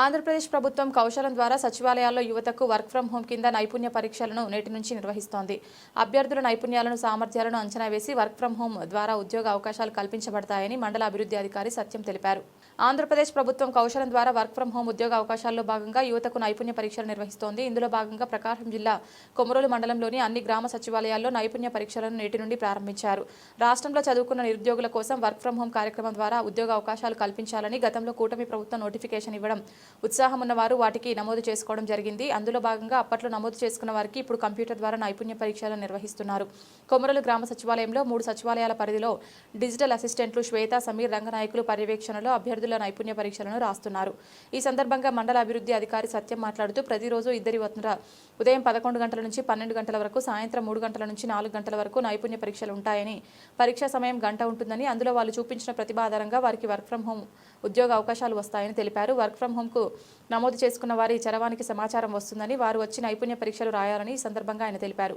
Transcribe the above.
ఆంధ్రప్రదేశ్ ప్రభుత్వం కౌశలం ద్వారా సచివాలయాల్లో యువతకు వర్క్ ఫ్రం హోం కింద నైపుణ్య పరీక్షలను నేటి నుంచి నిర్వహిస్తోంది. అభ్యర్థుల నైపుణ్యాలను సామర్థ్యాలను అంచనా వేసి వర్క్ ఫ్రం హోం ద్వారా ఉద్యోగ అవకాశాలు కల్పించబడతాయని మండల అభివృద్ధి అధికారి సత్యం తెలిపారు. ఆంధ్రప్రదేశ్ ప్రభుత్వం కౌశలం ద్వారా వర్క్ ఫ్రం హోం ఉద్యోగ అవకాశాల్లో భాగంగా యువతకు నైపుణ్య పరీక్షలు నిర్వహిస్తోంది. ఇందులో భాగంగా ప్రకాశం జిల్లా కొమరోలు మండలంలోని అన్ని గ్రామ సచివాలయాల్లో నైపుణ్య పరీక్షలను నేటి నుండి ప్రారంభించారు. రాష్ట్రంలో చదువుకున్న నిరుద్యోగుల కోసం వర్క్ ఫ్రం హోం కార్యక్రమం ద్వారా ఉద్యోగ అవకాశాలు కల్పించాలని గతంలో కూటమి ప్రభుత్వం నోటిఫికేషన్ ఇవ్వడం ఉత్సాహం ఉన్నవారు వాటికి నమోదు చేసుకోవడం జరిగింది. అందులో భాగంగా అప్పట్లో నమోదు చేసుకున్న వారికి ఇప్పుడు కంప్యూటర్ ద్వారా నైపుణ్య పరీక్షలు నిర్వహిస్తున్నారు. కొమరలు గ్రామ సచివాలయంలో మూడు సచివాలయాల పరిధిలో డిజిటల్ అసిస్టెంట్లు శ్వేత సమీర్ రంగనాయకులు పర్యవేక్షణలో అభ్యర్థుల నైపుణ్య పరీక్షలను రాస్తున్నారు. ఈ సందర్భంగా మండల అభివృద్ధి అధికారి సత్యం మాట్లాడుతూ ప్రతిరోజు ఇద్దరి వద్ద ఉదయం పదకొండు గంటల నుంచి పన్నెండు గంటల వరకు సాయంత్రం మూడు గంటల నుంచి నాలుగు గంటల వరకు నైపుణ్య పరీక్షలు ఉంటాయని పరీక్షా సమయం గంట ఉంటుందని అందులో వాళ్ళు చూపించిన ప్రతిభ ఆధారంగా వారికి వర్క్ ఫ్రం హోం ఉద్యోగ అవకాశాలు వస్తాయని తెలిపారు. వర్క్ ఫ్రం హోంకు నమోదు చేసుకున్న వారి చరవానికి సమాచారం వస్తుందని వారు వచ్చి నైపుణ్య పరీక్షలు రాయాలని ఈ సందర్భంగా ఆయన తెలిపారు.